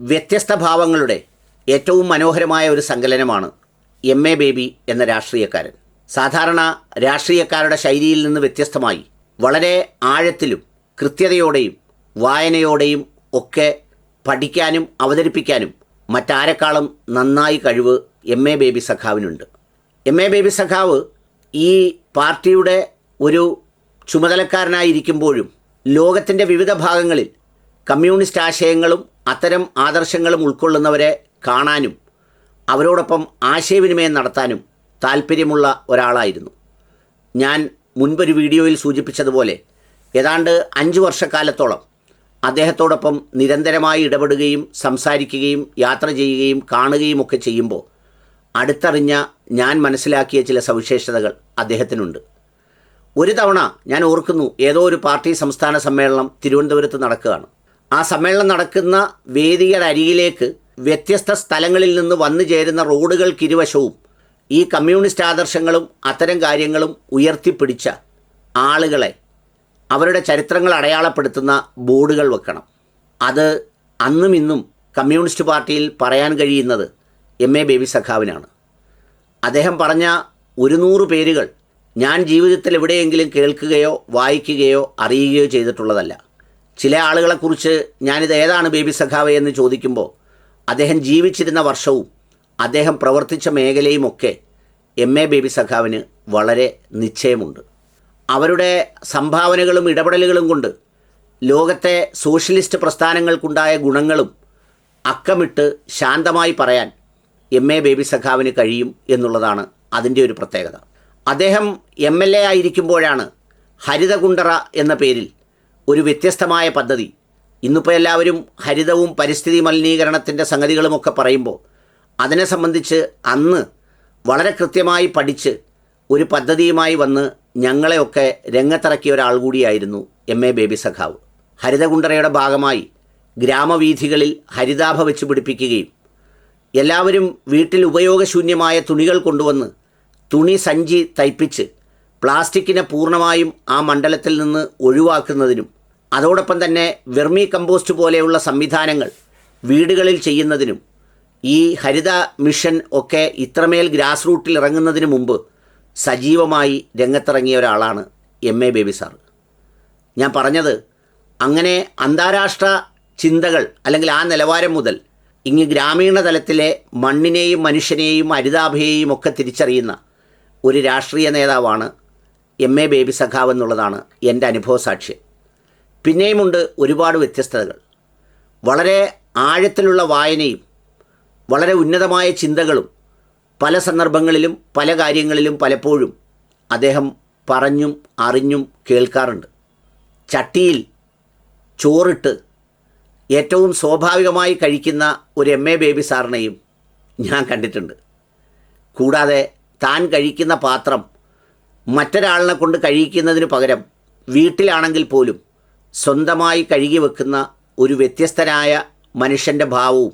വ്യത്യസ്ത ഭാവങ്ങളുടെ ഏറ്റവും മനോഹരമായ ഒരു സങ്കലനമാണ് എം എ ബേബി എന്ന രാഷ്ട്രീയക്കാരൻ. സാധാരണ രാഷ്ട്രീയക്കാരുടെ ശൈലിയിൽ നിന്ന് വ്യത്യസ്തമായി വളരെ ആഴത്തിലും കൃത്യതയോടെയും വായനയോടെയും ഒക്കെ പഠിക്കാനും അവതരിപ്പിക്കാനും മറ്റാരെക്കാളും നന്നായി കഴിവ് എം എ ബേബി സഖാവിനുണ്ട്. എം എ ബേബി സഖാവ് ഈ പാർട്ടിയുടെ ഒരു ചുമതലക്കാരനായിരിക്കുമ്പോഴും ലോകത്തിന്റെ വിവിധ ഭാഗങ്ങളിൽ കമ്മ്യൂണിസ്റ്റ് ആശയങ്ങളും അത്തരം ആദർശങ്ങളും ഉൾക്കൊള്ളുന്നവരെ കാണാനും അവരോടൊപ്പം ആശയവിനിമയം നടത്താനും താല്പര്യമുള്ള ഒരാളായിരുന്നു. ഞാൻ മുൻപൊരു വീഡിയോയിൽ സൂചിപ്പിച്ചതുപോലെ ഏതാണ്ട് അഞ്ച് വർഷക്കാലത്തോളം അദ്ദേഹത്തോടൊപ്പം നിരന്തരമായി ഇടപെടുകയും സംസാരിക്കുകയും യാത്ര ചെയ്യുകയും കാണുകയും ഒക്കെ ചെയ്യുമ്പോൾ അടുത്തറിഞ്ഞ ഞാൻ മനസ്സിലാക്കിയ ചില സവിശേഷതകൾ അദ്ദേഹത്തിനുണ്ട്. ഒരു തവണ ഞാൻ ഓർക്കുന്നു ഏതോ ഒരു പാർട്ടി സംസ്ഥാന സമ്മേളനം തിരുവനന്തപുരത്ത് നടക്കുകയാണ്. ആ സമ്മേളനം നടക്കുന്ന വേദിയുടെ അരികിലേക്ക് വ്യത്യസ്ത സ്ഥലങ്ങളിൽ നിന്ന് വന്നു ചേരുന്ന റോഡുകൾക്കിരുവശവും ഈ കമ്മ്യൂണിസ്റ്റ് ആദർശങ്ങളും അത്തരം കാര്യങ്ങളും ഉയർത്തിപ്പിടിച്ച ആളുകളെ അവരുടെ ചരിത്രങ്ങൾ അടയാളപ്പെടുത്തുന്ന ബോർഡുകൾ വെക്കണം. അത് അന്നും ഇന്നും കമ്മ്യൂണിസ്റ്റ് പാർട്ടിയിൽ പറയാൻ കഴിയുന്നത് എം എ ബേബി സഖാവിനാണ്. അദ്ദേഹം പറഞ്ഞ ഒരു നൂറ് പേരുകൾ ഞാൻ ജീവിതത്തിൽ എവിടെയെങ്കിലും കേൾക്കുകയോ വായിക്കുകയോ അറിയുകയോ ചെയ്തിട്ടുള്ളതല്ല. ചില ആളുകളെക്കുറിച്ച് ഞാനിത് ഏതാണ് ബേബി സഖാവ് എന്ന് ചോദിക്കുമ്പോൾ അദ്ദേഹം ജീവിച്ചിരുന്ന വർഷവും അദ്ദേഹം പ്രവർത്തിച്ച മേഖലയുമൊക്കെ എം എ ബേബി സഖാവിന് വളരെ നിശ്ചയമുണ്ട്. അവരുടെ സംഭാവനകളും ഇടപെടലുകളും കൊണ്ട് ലോകത്തെ സോഷ്യലിസ്റ്റ് പ്രസ്ഥാനങ്ങൾക്കുണ്ടായ ഗുണങ്ങളും അക്കമിട്ട് ശാന്തമായി പറയാൻ എം എ ബേബി സഖാവിന് കഴിയും എന്നുള്ളതാണ് അതിന്റെ ഒരു പ്രത്യേകത. അദ്ദേഹം എം എൽ എ ആയിരിക്കുമ്പോഴാണ് ഹരിതകുണ്ടറ എന്ന പേരിൽ ഒരു വ്യത്യസ്തമായ പദ്ധതി. ഇന്നിപ്പോൾ എല്ലാവരും ഹരിതവും പരിസ്ഥിതി മലിനീകരണത്തിന്റെ സംഗതികളുമൊക്കെ പറയുമ്പോൾ അതിനെ സംബന്ധിച്ച് അന്ന് വളരെ കൃത്യമായി പഠിച്ച് ഒരു പദ്ധതിയുമായി വന്ന് ഞങ്ങളെയൊക്കെ രംഗത്തിറക്കിയ ഒരാൾ കൂടിയായിരുന്നു എം എ ബേബി സഖാവ്. ഹരിതകുണ്ടറയുടെ ഭാഗമായി ഗ്രാമവീഥികളിൽ ഹരിതാഭ വെച്ച് പിടിപ്പിക്കുകയും എല്ലാവരും വീട്ടിൽ ഉപയോഗശൂന്യമായ തുണികൾ കൊണ്ടുവന്ന് തുണി സഞ്ചി തയ്പ്പിച്ച് പ്ലാസ്റ്റിക്കിനെ പൂർണമായും ആ മണ്ഡലത്തിൽ നിന്ന് ഒഴിവാക്കുന്നതിനും അതോടൊപ്പം തന്നെ വെർമി കമ്പോസ്റ്റ് പോലെയുള്ള സംവിധാനങ്ങൾ വീടുകളിൽ ചെയ്യുന്നതിനും ഈ ഹരിത മിഷൻ ഒക്കെ ഇത്രമേൽ ഗ്രാസ് റൂട്ടിൽ ഇറങ്ങുന്നതിന് മുമ്പ് സജീവമായി രംഗത്തിറങ്ങിയ ഒരാളാണ് എം എ ബേബി സാർ. ഞാൻ പറഞ്ഞത് അങ്ങനെ അന്താരാഷ്ട്ര ചിന്തകൾ അല്ലെങ്കിൽ ആ നിലവാരം മുതൽ ഇങ്ങ് ഗ്രാമീണ തലത്തിലെ മണ്ണിനെയും മനുഷ്യനെയും ഹരിതാഭയെയും ഒക്കെ തിരിച്ചറിയുന്ന ഒരു രാഷ്ട്രീയ നേതാവാണ് എം എ ബേബി സഖാവ് എന്നുള്ളതാണ് എന്റെ അനുഭവ സാക്ഷ്യം പിന്നെയുമുണ്ട് ഒരുപാട് വ്യത്യസ്തതകൾ. വളരെ ആഴത്തിലുള്ള വായനയും വളരെ ഉന്നതമായ ചിന്തകളും പല സന്ദർഭങ്ങളിലും പല കാര്യങ്ങളിലും പലപ്പോഴും അദ്ദേഹം പറഞ്ഞും അറിഞ്ഞും കേൾക്കാറുണ്ട്. ചട്ടിയിൽ ചോറിട്ട് ഏറ്റവും സ്വാഭാവികമായി കഴിക്കുന്ന ഒരു എം. എ. ബേബി സാറിനെയും ഞാൻ കണ്ടിട്ടുണ്ട്. കൂടാതെ താൻ കഴിക്കുന്ന പാത്രം മറ്റൊരാളിനെ കൊണ്ട് കഴിക്കുന്നതിന് പകരം വീട്ടിലാണെങ്കിൽ പോലും സ്വന്തമായി കഴുകി വെക്കുന്ന ഒരു വ്യത്യസ്തനായ മനുഷ്യന്റെ ഭാവവും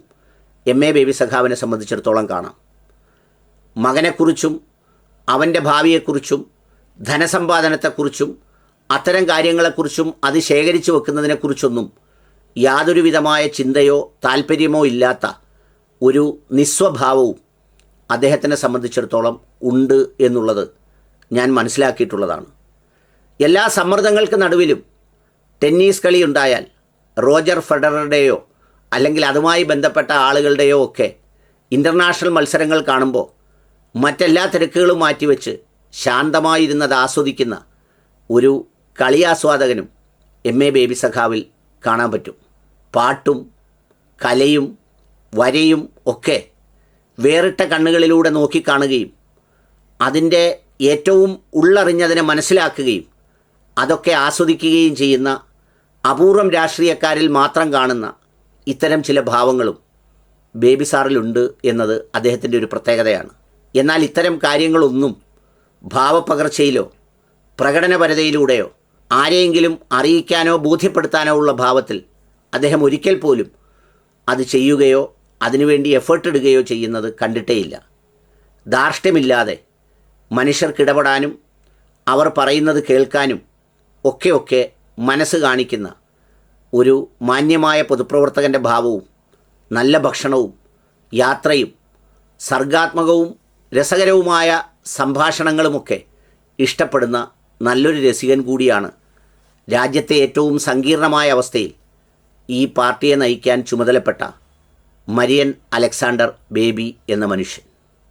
എം എ ബേബി സഖാവിനെ സംബന്ധിച്ചിടത്തോളം കാണാം. മകനെക്കുറിച്ചും അവന്റെ ഭാവിയെക്കുറിച്ചും ധനസമ്പാദനത്തെക്കുറിച്ചും അത്തരം കാര്യങ്ങളെക്കുറിച്ചും അത് ശേഖരിച്ചു വെക്കുന്നതിനെക്കുറിച്ചൊന്നും യാതൊരുവിധമായ ചിന്തയോ താല്പര്യമോ ഇല്ലാത്ത ഒരു നിസ്വഭാവവും അദ്ദേഹത്തിനെ സംബന്ധിച്ചിടത്തോളം ഉണ്ട് എന്നുള്ളത് ഞാൻ മനസ്സിലാക്കിയിട്ടുള്ളതാണ്. എല്ലാ സമ്മർദ്ദങ്ങൾക്ക് നടുവിലും ടെന്നീസ് കളി ഉണ്ടായാൽ റോജർ ഫെഡററുടെയോ അല്ലെങ്കിൽ അതുമായി ബന്ധപ്പെട്ട ആളുകളുടെയോ ഒക്കെ ഇന്റർനാഷണൽ മത്സരങ്ങൾ കാണുമ്പോൾ മറ്റെല്ലാ തിരക്കുകളും മാറ്റിവെച്ച് ശാന്തമായിരുന്നത് ആസ്വദിക്കുന്ന ഒരു കളിയാസ്വാദകനും എം എ ബേബി സഖാവിൽ കാണാൻ പറ്റും. പാട്ടും കലയും വരയും ഒക്കെ വേറിട്ട കണ്ണുകളിലൂടെ നോക്കിക്കാണുകയും അതിന്റെ ഏറ്റവും ഉള്ളറിഞ്ഞതിനെ മനസ്സിലാക്കുകയും അതൊക്കെ ആസ്വദിക്കുകയും ചെയ്യുന്ന അപൂർവം രാഷ്ട്രീയക്കാരിൽ മാത്രം കാണുന്ന ഇത്തരം ചില ഭാവങ്ങളും ബേബി സാറിലുണ്ട് എന്നത് അദ്ദേഹത്തിന്റെ ഒരു പ്രത്യേകതയാണ്. എന്നാൽ ഇത്തരം കാര്യങ്ങളൊന്നും ഭാവപ്പകർച്ചയിലോ പ്രകടനപരതയിലൂടെയോ ആരെയെങ്കിലും അറിയിക്കാനോ ബോധ്യപ്പെടുത്താനോ ഉള്ള ഭാവത്തിൽ അദ്ദേഹം ഒരിക്കൽ പോലും അത് ചെയ്യുകയോ അതിനുവേണ്ടി എഫേർട്ട് ഇടുകയോ ചെയ്യുന്നത് കണ്ടിട്ടേയില്ല. ധാർഷ്ട്യമില്ലാതെ മനുഷ്യർക്കിടപെടാനും അവർ പറയുന്നത് കേൾക്കാനും ഒക്കെ ഒക്കെ മനസ്സ് കാണിക്കുന്ന ഒരു മാന്യമായ പൊതുപ്രവർത്തകന്റെ ഭാവവും നല്ല ഭക്ഷണവും യാത്രയും സർഗാത്മകവും രസകരവുമായ സംഭാഷണങ്ങളുമൊക്കെ ഇഷ്ടപ്പെടുന്ന നല്ലൊരു രസികൻ കൂടിയാണ് രാജ്യത്തെ ഏറ്റവും സങ്കീർണമായ അവസ്ഥയിൽ ഈ പാർട്ടിയെ നയിക്കാൻ ചുമതലപ്പെട്ട മരിയൻ അലക്സാണ്ടർ ബേബി എന്ന മനുഷ്യൻ.